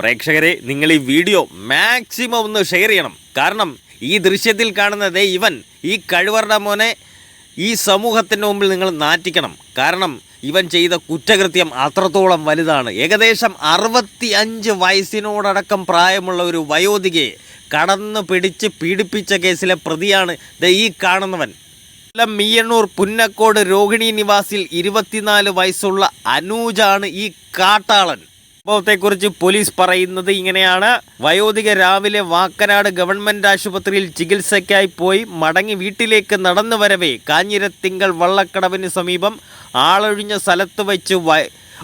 പ്രേക്ഷകരെ നിങ്ങൾ ഈ വീഡിയോ മാക്സിമം ഒന്ന് ഷെയർ ചെയ്യണം. കാരണം ഈ ദൃശ്യത്തിൽ കാണുന്നത് ഇവൻ ഈ കഴിവറുടെ മോനെ ഈ സമൂഹത്തിന്റെ മുമ്പിൽ നിങ്ങൾ നാറ്റിക്കണം. കാരണം ഇവൻ ചെയ്ത കുറ്റകൃത്യം അത്രത്തോളം വലുതാണ്. ഏകദേശം അറുപത്തി അഞ്ച് വയസ്സിനോടടക്കം പ്രായമുള്ള ഒരു വയോധികയെ കടന്നു പിടിച്ച് പീഡിപ്പിച്ച കേസിലെ പ്രതിയാണ് ദ ഈ കാണുന്നവൻ. കൊല്ലം മീയണ്ണൂർ പുന്നക്കോട് രോഹിണി നിവാസിൽ ഇരുപത്തിനാല് വയസ്സുള്ള അനൂജാണ് ഈ കാട്ടാളൻ. സംഭവത്തെക്കുറിച്ച് പോലീസ് പറയുന്നത് ഇങ്ങനെയാണ്. വയോധിക രാവിലെ വാക്കനാട് ഗവൺമെന്റ് ആശുപത്രിയിൽ ചികിത്സയ്ക്കായി പോയി മടങ്ങി വീട്ടിലേക്ക് നടന്നു വരവേ കാഞ്ഞിരത്തിങ്കൾ വള്ളക്കടവിന് സമീപം ആളൊഴിഞ്ഞ സ്ഥലത്ത് വെച്ച്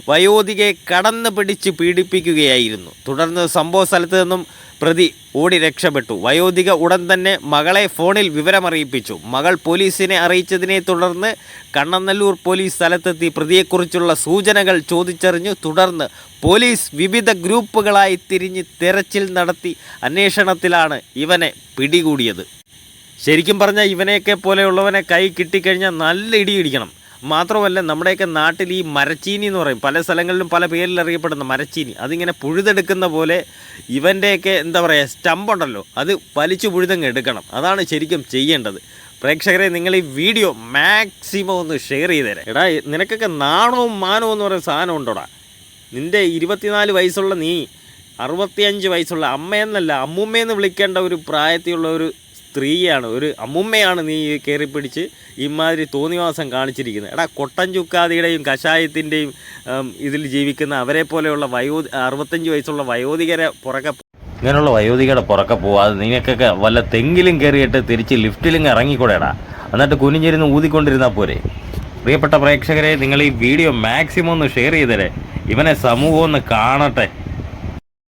വയോധികയെ കടന്നു പിടിച്ച് പീഡിപ്പിക്കുകയായിരുന്നു. തുടർന്ന് സംഭവ സ്ഥലത്ത് നിന്നും പ്രതി ഓടി രക്ഷപ്പെട്ടു. വയോധിക ഉടൻ തന്നെ മകളെ ഫോണിൽ വിവരമറിയിപ്പിച്ചു. മകൾ പോലീസിനെ അറിയിച്ചതിനെ തുടർന്ന് കണ്ണനല്ലൂർ പോലീസ് സ്ഥലത്തെത്തി. പ്രതിയെക്കുറിച്ചുള്ള സൂചനകൾ ചോദിച്ചറിഞ്ഞു. തുടർന്ന് പോലീസ് വിവിധ ഗ്രൂപ്പുകളായി തിരിഞ്ഞ് തെരച്ചിൽ നടത്തി അന്വേഷണത്തിലാണ് ഇവനെ പിടികൂടിയത്. ശരിക്കും പറഞ്ഞാൽ ഇവനെയൊക്കെ പോലെയുള്ളവനെ കൈ കിട്ടിക്കഴിഞ്ഞാൽ നല്ല ഇടി ഇടിക്കണം. മാത്രമല്ല നമ്മുടെയൊക്കെ നാട്ടിൽ ഈ മരച്ചീനി എന്ന് പറയും. പല സ്ഥലങ്ങളിലും പല പേരിൽ അറിയപ്പെടുന്ന മരച്ചീനി. അതിങ്ങനെ പുഴുതെടുക്കുന്ന പോലെ ഇവന്റെയൊക്കെ എന്താ പറയുക സ്റ്റമ്പ് ഉണ്ടല്ലോ അത് വലിച്ചു പുഴുതങ്ങ് എടുക്കണം. അതാണ് ശരിക്കും ചെയ്യേണ്ടത്. പ്രേക്ഷകരെ നിങ്ങൾ ഈ വീഡിയോ മാക്സിമം ഒന്ന് ഷെയർ ചെയ്തേരെ എടാ നിനക്കൊക്കെ നാണവും മാനവും എന്ന് പറയുന്ന സാധനം ഉണ്ടോടാ? നിന്റെ ഇരുപത്തിനാല് വയസ്സുള്ള നീ അറുപത്തിയഞ്ച് വയസ്സുള്ള അമ്മയെന്നല്ല അമ്മൂമ്മയെന്ന് വിളിക്കേണ്ട ഒരു പ്രായത്തിലുള്ള ഒരു സ്ത്രീയാണ് ഒരു അമ്മുമ്മയാണ് നീ കയറി പിടിച്ച് ഇമാതിരി തോന്നിവാസം കാണിച്ചിരിക്കുന്നത്. എടാ കൊട്ടൻ ചുക്കാതിയുടെയും കഷായത്തിന്റെയും ഇതിൽ ജീവിക്കുന്ന അവരെ പോലെയുള്ള വയോ അറുപത്തഞ്ച് വയസ്സുള്ള വയോധികരെ പുറകെ ഇങ്ങനെയുള്ള വയോധികയുടെ പുറക്കെ പോവാതെ നിനക്കൊക്കെ വല്ല തെങ്കിലും കയറിയിട്ട് തിരിച്ച് ലിഫ്റ്റിലും ഇറങ്ങിക്കൂടെടാ. എന്നിട്ട് കുനിഞ്ഞിരുന്ന് ഊതിക്കൊണ്ടിരുന്നാൽ പോരെ. പ്രിയപ്പെട്ട പ്രേക്ഷകരെ നിങ്ങൾ ഈ വീഡിയോ മാക്സിമം ഒന്ന് ഷെയർ ചെയ്തേരെ. ഇവനെ സമൂഹം ഒന്ന് കാണട്ടെ.